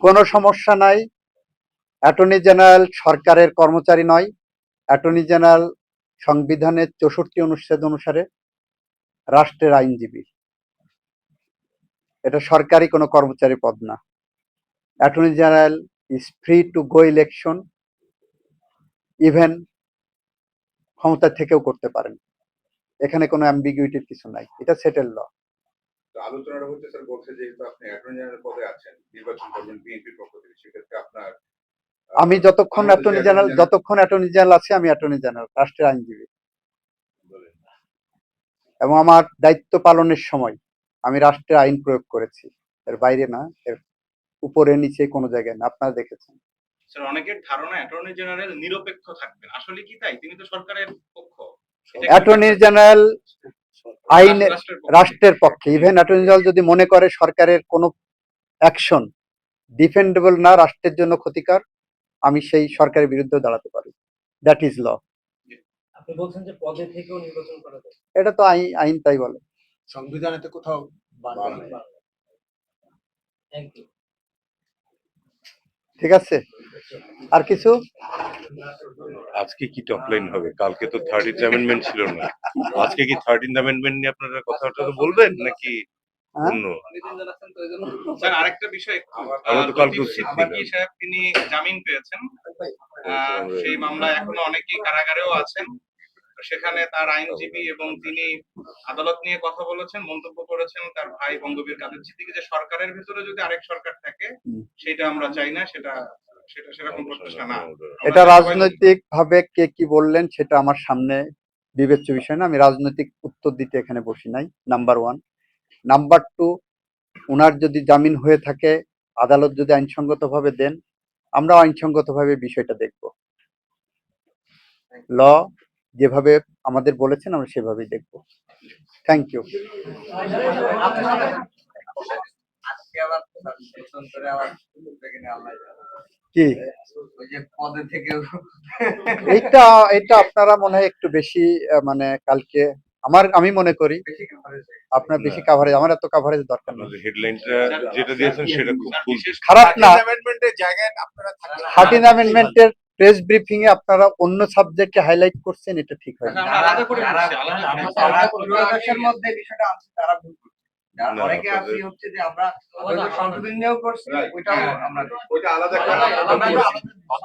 কোনো সমস্যা নাই। অ্যাটর্নি জেনারেল সরকারের কর্মচারী নয়। অ্যাটর্নি জেনারেল সংবিধানের চৌষট্টি অনুচ্ছেদ অনুসারে রাষ্ট্রের আইনজীবী। এটা সরকারি কোনো কর্মচারী পদ না। Attorney general is free to go election even ক্ষমতা থেকেও করতে পারেন। এখানে কোনো অ্যাম্বিগুইটির কিছু নাই। এটা সেটেল ল আলোচনাটা হচ্ছে স্যার বলছে যেহেতু আপনি অ্যাটর্নি জেনারেল পদে আছেন নির্বাচন করবেন বিএনপির পক্ষ থেকে সেক্ষেত্রে আপনার আমি যতক্ষণ অ্যাটর্নি জেনারেল যতক্ষণ অ্যাটর্নি জেনারেল আছে আমি অ্যাটর্নি জেনারেল রাষ্ট্রের আইনজীবী। এবং আমার দায়িত্ব পালনের সময় আমি রাষ্ট্রের আইন প্রয়োগ করেছি। এর বাইরে না এর উপরে নিচে কোনো জায়গায় না আপনারা দেখেছেন। স্যার অনেকের ধারণা অ্যাটর্নি জেনারেল নিরপেক্ষ থাকবেন। আসলে কি তাই? তিনি তো সরকারের পক্ষ। অ্যাটর্নি জেনারেল আইন রাষ্ট্রের পক্ষে? ইভেন অ্যাটর্নি জেনারেল যদি মনে করে সরকারের কোনো অ্যাকশন ডিফেন্ডেবল না রাষ্ট্রের জন্য ক্ষতিকর আমি সেই সরকারের বিরুদ্ধে দাঁড়াতে পারি। দ্যাট ইজ ল আপনি বলছেন যে পদে থেকেও নির্বাচন করা যায়। এটা তো আইন আইন তাই বলে। সংবিধানেতে কোথাও থ্যাংক ইউ ঠিক আছে? আর কিছু? আজকে কি টপ লাইন হবে? কালকে তো থার্টিন অ্যামেন্ডমেন্ট ছিল না। আজকে কি থার্টিন অ্যামেন্ডমেন্ট নিয়ে আপনারা কথাটা তো বলবেন নাকি হ্যাঁ? স্যার আরেকটা বিষয় সাহেব তিনি জামিন পেয়েছেন। আহ, সেই মামলায় এখনও অনেকেই কারাগারেও আছেন। সেখানে তার আইনজীবী এবং তিনি আদালত নিয়ে কথা বলেছেন মন্তব্য করেছেন। তার ভাই বঙ্গবীর কাদের সিদ্দিকী যে সরকারের ভিতরে যদি আরেক সরকার থাকে সেটা আমরা চাই না সেটা সেটা সেরকম প্রত্যাশা না এটা রাজনৈতিক ভাবে কে কি বললেন সেটা আমার সামনে বিবেচ্য বিষয় না। আমি রাজনৈতিক উত্তর দিতে এখানে বসি নাই number one number two owner যদি জামিন হয়ে থাকে আদালত যদি আইনসঙ্গত ভাবে দেন আমরা আইনসঙ্গত ভাবে বিষয়টা দেখব। ল যেভাবে আমাদের বলেছেন আমরা সেভাবেই দেখব। থ্যাংক ইউ আজকে আবার কি? এইটা এটা আপনারা মনে হয় একটু বেশি মানে কালকে আমার আমি মনে করি আপনার বেশি কাভারেজ আমার এত কাভারেজ দরকার নেই। হেডলাইনটা যেটা দিয়েছেন সেটা খুব খারাপ না। অ্যামেন্ডমেন্টের জায়গায় আপনারা থাকলে থার্টিন অ্যামেন্ডমেন্টের প্রেস ব্রিফিং এ আপনারা অন্য সাবজেক্টে হাইলাইট করছেন এটা ঠিক হয় অনেকে আপনাদের- হচ্ছে যে আমরা সংশোধন নিয়েও করছি. ওইটাও আমরা ওইটা আলাদা